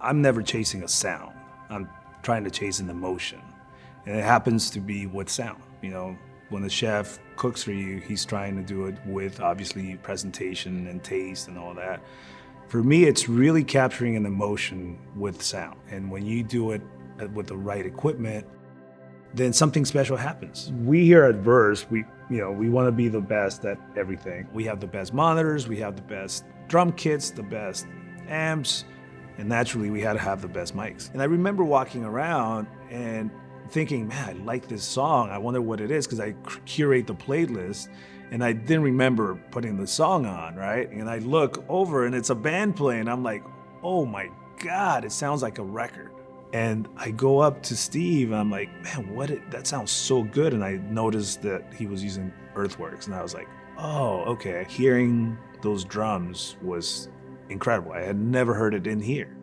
I'm never chasing a sound. I'm trying to chase an emotion. And it happens to be with sound. You know, when the chef cooks for you, he's trying to do it with obviously presentation and taste and all that. For me, it's really capturing an emotion with sound. And when you do it with the right equipment, then something special happens. We here at Verse, we you know, we want to be the best at everything. We have the best monitors, we have the best drum kits, the best amps, and naturally we had to have the best mics. And I remember walking around and thinking, man, I like this song. I wonder what it is because I curate the playlist and I didn't remember putting the song on, right? And I look over and it's a band playing. I'm like, oh my God, it sounds like a record. And I go up to Steve and I'm like, man, what? It, that sounds so good. And I noticed that he was using Earthworks. And I was like, oh, okay. Hearing those drums was incredible. I had never heard it in here.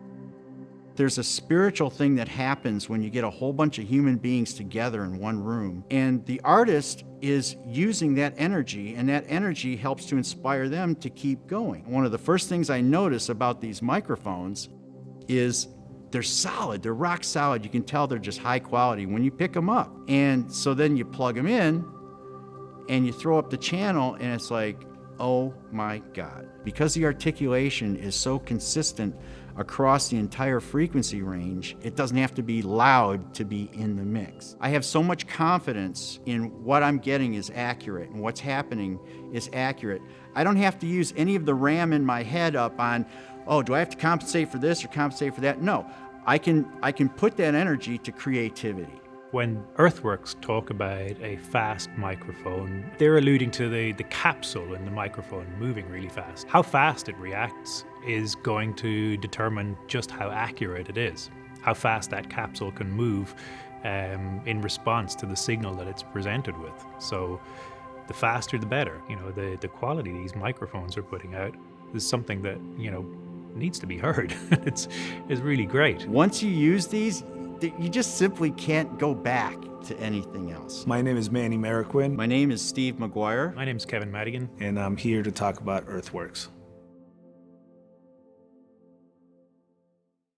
There's a spiritual thing that happens when you get a whole bunch of human beings together in one room. And the artist is using that energy, and that energy helps to inspire them to keep going. One of the first things I notice about these microphones is they're solid, they're rock solid. You can tell they're just high quality when you pick them up. And so then you plug them in and you throw up the channel, and it's like, oh my God. Because the articulation is so consistent across the entire frequency range, it doesn't have to be loud to be in the mix. I have so much confidence in what I'm getting is accurate and what's happening is accurate. I don't have to use any of the RAM in my head up on, oh, do I have to compensate for this or compensate for that? No, I can, I can put that energy to creativity. When Earthworks talk about a fast microphone, they're alluding to the, the capsule in the microphone moving really fast. How fast it reacts is going to determine just how accurate it is, how fast that capsule can move um, in response to the signal that it's presented with. So the faster the better. You know, the, the quality these microphones are putting out is something that, you know, needs to be heard. it's, it's really great. Once you use these, you just simply can't go back to anything else. My name is Manny Mariquin, My name is Steve McGuire. My name is Kevin Madigan. and I'm here to talk about Earthworks.